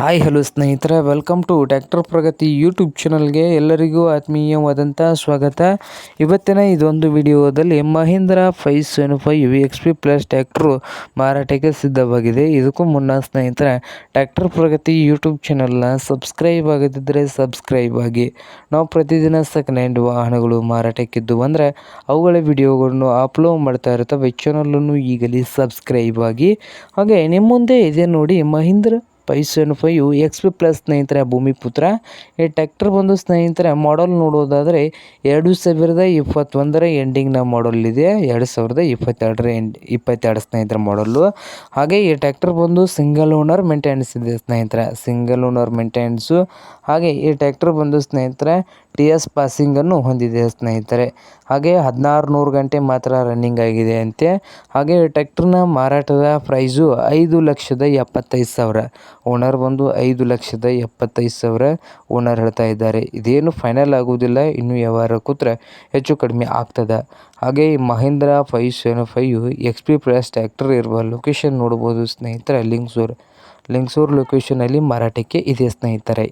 Hi hello ಸ್ನೇಹಿತರೆ. Welcome to tractor Pragati YouTube ಚಾನಲ್ಗೆ ಎಲ್ಲರಿಗೂ ಆತ್ಮೀಯವಾದಂಥ ಸ್ವಾಗತ. ಇವತ್ತಿನ ಇದೊಂದು ವಿಡಿಯೋದಲ್ಲಿ Mahindra five seven five X P plus tractor ಮಾರಾಟಕ್ಕೆ ಸಿದ್ಧವಾಗಿದೆ. ಇದಕ್ಕೂ ಮುನ್ನ ಸ್ನೇಹಿತರೆ ಟ್ಯಾಕ್ಟರ್ ಪ್ರಗತಿ ಯೂಟ್ಯೂಬ್ ಚಾನಲ್ನ ಸಬ್ಸ್ಕ್ರೈಬ್ ಆಗದಿದ್ದರೆ ಸಬ್ಸ್ಕ್ರೈಬ್ ಆಗಿ. ನಾವು ಪ್ರತಿದಿನ ಸೆಕೆಂಡ್ ಹ್ಯಾಂಡ್ ವಾಹನಗಳು ಮಾರಾಟಕ್ಕಿದ್ದು ಅಂದರೆ ಅವುಗಳ ವಿಡಿಯೋಗಳನ್ನು ಅಪ್ಲೋಡ್ ಮಾಡ್ತಾ ಇರ್ತವೆ ಚಾನಲನ್ನು ಈಗಲೇ ಸಬ್ಸ್ಕ್ರೈಬ್ ಆಗಿ. ಹಾಗೆ ನಿಮ್ಮ ಮುಂದೆ ಇದೆ ನೋಡಿ Mahindra seven five X P plus ಸ್ನೇಹಿತರೆ ಭೂಮಿಪುತ್ರ ಈ ಟ್ಯಾಕ್ಟರ್ ಬಂದು ಸ್ನೇಹಿತರೆ ಮಾಡಲ್ ನೋಡೋದಾದರೆ ಎರಡು ಸಾವಿರದ ಇಪ್ಪತ್ತೊಂದರ ಎಂಡಿಂಗ್ನ ಮಾಡಲ್ ಇದೆ. ಎರಡು ಸಾವಿರದ ಇಪ್ಪತ್ತೆರಡರ ಎಂಡ್ ಇಪ್ಪತ್ತೆರಡು ಸ್ನೇಹಿತರ ಮಾಡಲ್ಲು ಹಾಗೆ ಈ ಟ್ಯಾಕ್ಟರ್ ಬಂದು ಸಿಂಗಲ್ ಓನರ್ ಮೇಂಟೆನೆನ್ಸ್ ಇದೆ ಸ್ನೇಹಿತರೆ. ಸಿಂಗಲ್ ಓನರ್ ಮೇಂಟೆನೆನ್ಸು ಹಾಗೆ ಈ ಟ್ಯಾಕ್ಟರ್ ಬಂದು ಸ್ನೇಹಿತರೆ ಟಿ ಎಸ್ ಪಾಸಿಂಗನ್ನು ಹೊಂದಿದೆ ಸ್ನೇಹಿತರೆ. ಹಾಗೆ ಹದಿನಾರು ನೂರು ಗಂಟೆ ಮಾತ್ರ ರನ್ನಿಂಗ್ ಆಗಿದೆ ಅಂತೆ. ಹಾಗೆ ಟ್ಯಾಕ್ಟ್ರನ ಮಾರಾಟದ ಪ್ರೈಸು ಐದು ಲಕ್ಷದ ಎಪ್ಪತ್ತೈದು ಸಾವಿರ. ಓನರ್ ಬಂದು ಐದು ಲಕ್ಷದ ಎಪ್ಪತ್ತೈದು ಸಾವಿರ ಓನರ್ ಹೇಳ್ತಾ ಇದ್ದಾರೆ. ಇದೇನು ಫೈನಲ್ ಆಗುವುದಿಲ್ಲ, ಇನ್ನು ವ್ಯವಹಾರ ಕೂತ್ರೆ ಹೆಚ್ಚು ಕಡಿಮೆ ಆಗ್ತದೆ. ಹಾಗೆ ಈ Mahindra five seven five X P plus tractor ಇರುವ ಲೊಕೇಶನ್ ನೋಡ್ಬೋದು ಸ್ನೇಹಿತರೆ, ಲಿಂಗ್ಸೂರ್. ಲಿಂಗ್ಸೂರ್ ಲೊಕೇಶನಲ್ಲಿ ಮಾರಾಟಕ್ಕೆ ಇದೆ ಸ್ನೇಹಿತರೆ.